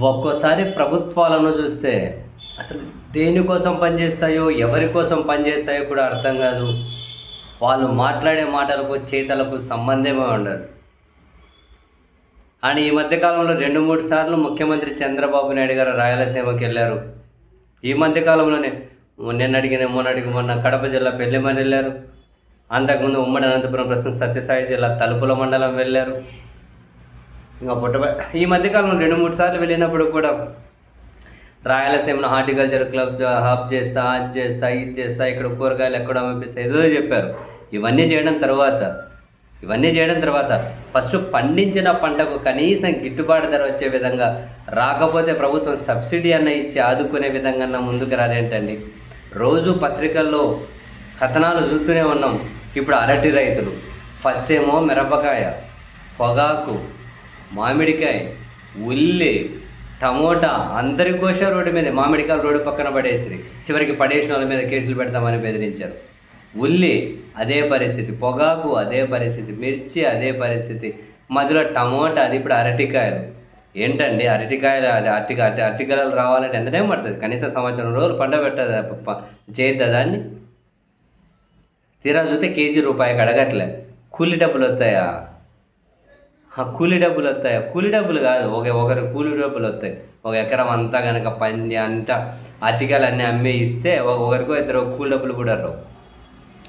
ఒక్కోసారి ప్రభుత్వాలను చూస్తే అసలు దేనికోసం పనిచేస్తాయో ఎవరి కోసం పనిచేస్తాయో కూడా అర్థం కాదు. వాళ్ళు మాట్లాడే మాటలకు చేతలకు సంబంధమే ఉండదు. అని ఈ మధ్యకాలంలో రెండు మూడు సార్లు ముఖ్యమంత్రి చంద్రబాబు నాయుడు గారు రాయలసీమకి వెళ్ళారు. ఈ మధ్యకాలంలోనే నిన్న అడిగిన మొన్న అడిగి మొన్న కడప జిల్లా పెళ్ళిమని వెళ్ళారు. అంతకుముందు ఉమ్మడి అనంతపురం ప్రస్తుతం సత్యసాయి జిల్లా తలుపుల మండలం వెళ్ళారు. ఇంకా పుట్ట ఈ మధ్యకాలంలో రెండు మూడు సార్లు వెళ్ళినప్పుడు కూడా రాయలసీమను హార్టికల్చర్ క్లబ్ హబ్ చేస్తా అది చేస్తా ఇది చేస్తా ఇక్కడ కూరగాయలు ఎక్కడ అమ్మిస్తా ఏదో చెప్పారు. ఇవన్నీ చేయడం తర్వాత ఇవన్నీ చేయడం తర్వాత ఫస్ట్ పండించిన పంటకు కనీసం గిట్టుబాటు ధర వచ్చే విధంగా రాకపోతే ప్రభుత్వం సబ్సిడీ అన్న ఇచ్చి ఆదుకునే విధంగా అన్న ముందుకు రాదేంటండి? రోజు పత్రికల్లో కథనాలు చూస్తూనే ఉన్నాం. ఇప్పుడు అరటి రైతులు ఫస్ట్ ఏమో మిరపకాయ పొగాకు మామిడికాయ ఉల్లి టమోటా అందరి కోసం రోడ్డు మీద మామిడికాయలు రోడ్డు పక్కన పడేసి చివరికి పడేసిన వాళ్ళ మీద కేసులు పెడతామని బెదిరించారు. ఉల్లి అదే పరిస్థితి పొగాకు అదే పరిస్థితి మిర్చి అదే పరిస్థితి మధ్యలో టమోటా అది ఇప్పుడు అరటికాయలు. ఏంటండి అరటికాయలు అది అరటి అరటి అరటికాయలు రావాలంటే ఎంత టైం పడుతుంది? కనీసం సంవత్సరం రోజులు పండబెట్టదు పెట్టదా చేయొద్దా దాన్ని? తీరా చూస్తే కేజీ రూపాయికి అడగట్లే. కూలి డబ్బులు వస్తాయా? కూలి డబ్బులు వస్తాయి. కూలి డబ్బులు కాదు. ఒక ఒకరు కూలి డబ్బులు వస్తాయి. ఒక ఎకరం అంతా కనుక పండి అంతా అరటికాయలు అన్నీ అమ్మి ఇస్తే ఒకరికో ఇద్దరు కూలి డబ్బులు కూడా రావు.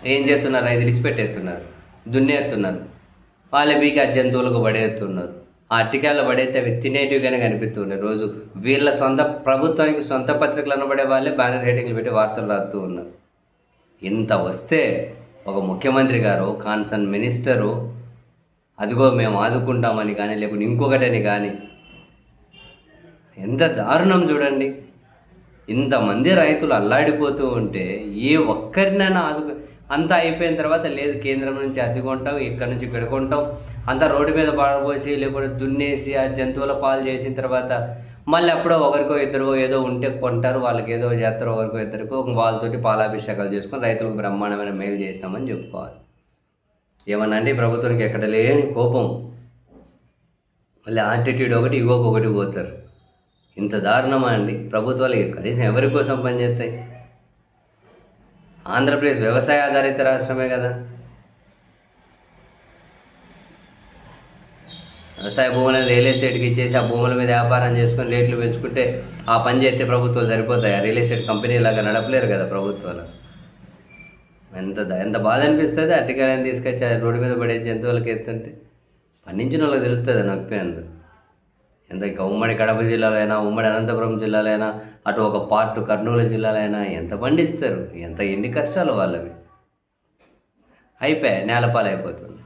ఏం చేస్తున్నారు? అది విడిచిపెట్టేస్తున్నారు దున్నేస్తున్నారు. వాళ్ళ బీకి ఆ జంతువులకు పడేస్తున్నారు. ఆ అట్టికాయలు పడేస్తే అవి తినేటివిగానే కనిపిస్తున్నాయి. రోజు వీళ్ళ సొంత ప్రభుత్వానికి సొంత పత్రికలు అనబడే వాళ్ళే బ్యానర్ రేటింగ్లు పెట్టి వార్తలు రాస్తూ ఉన్నారు. ఇంత వస్తే ఒక ముఖ్యమంత్రి గారు కాన్సర్న్ మినిస్టరు అదిగో మేము ఆదుకుంటామని కానీ లేకుంటే ఇంకొకటని కానీ. ఎంత దారుణం చూడండి. ఇంతమంది రైతులు అల్లాడిపోతూ ఉంటే ఏ ఒక్కరినైనా ఆదుకు అంతా అయిపోయిన తర్వాత లేదు కేంద్రం నుంచి అద్దె కొంటాం ఇక్కడ నుంచి ఇక్కడ కొంటాం. అంతా రోడ్డు మీద పాడబోసి లేకపోతే దున్నేసి ఆ జంతువుల పాలు చేసిన తర్వాత మళ్ళీ అప్పుడో ఒకరికో ఇద్దరికో ఏదో ఉంటే కొంటారు వాళ్ళకి ఏదో చేస్తారు ఒకరికో ఇద్దరికో వాళ్ళతోటి పాలాభిషేకాలు చేసుకొని రైతులకు బ్రహ్మాండమైన మేలు చేసినామని చెప్పుకోవాలి. ఏమన్నా అంటే ప్రభుత్వానికి ఎక్కడ లేని కోపం. మళ్ళీ ఆటిట్యూడ్ ఒకటి ఇగోకి ఒకటి పోతారు. ఇంత దారుణమా అండి? ప్రభుత్వాలు కనీసం ఎవరి కోసం పనిచేస్తాయి ఆంధ్రప్రదేశ్ వ్యవసాయ ఆధారిత రాష్ట్రమే కదా. వ్యవసాయ భూములను రియల్ ఎస్టేట్కి ఇచ్చేసి ఆ భూముల మీద వ్యాపారం చేసుకొని రేట్లు పెంచుకుంటే ఆ పని చేస్తే ప్రభుత్వాలు సరిపోతాయి? ఆ రియల్ ఎస్టేట్ కంపెనీ లాగా నడపలేరు కదా ప్రభుత్వాలు. ఎంత ఎంత బాధ అనిపిస్తుంది అట్టికాయని తీసుకొచ్చి రోడ్డు మీద పడే జంతువులకి ఎత్తుంటే. పండించిన వాళ్ళకి తెలుస్తుంది నొప్పి అందు. ఎంత ఇంకా ఉమ్మడి కడప జిల్లాలో అయినా ఉమ్మడి అనంతపురం జిల్లాలో అయినా అటు ఒక పార్ట్ కర్నూలు జిల్లాలో అయినా ఎంత పండిస్తారు? ఎంత ఎన్ని కష్టాలు వాళ్ళవి. అయిపోయాయి నేలపాలు అయిపోతుంది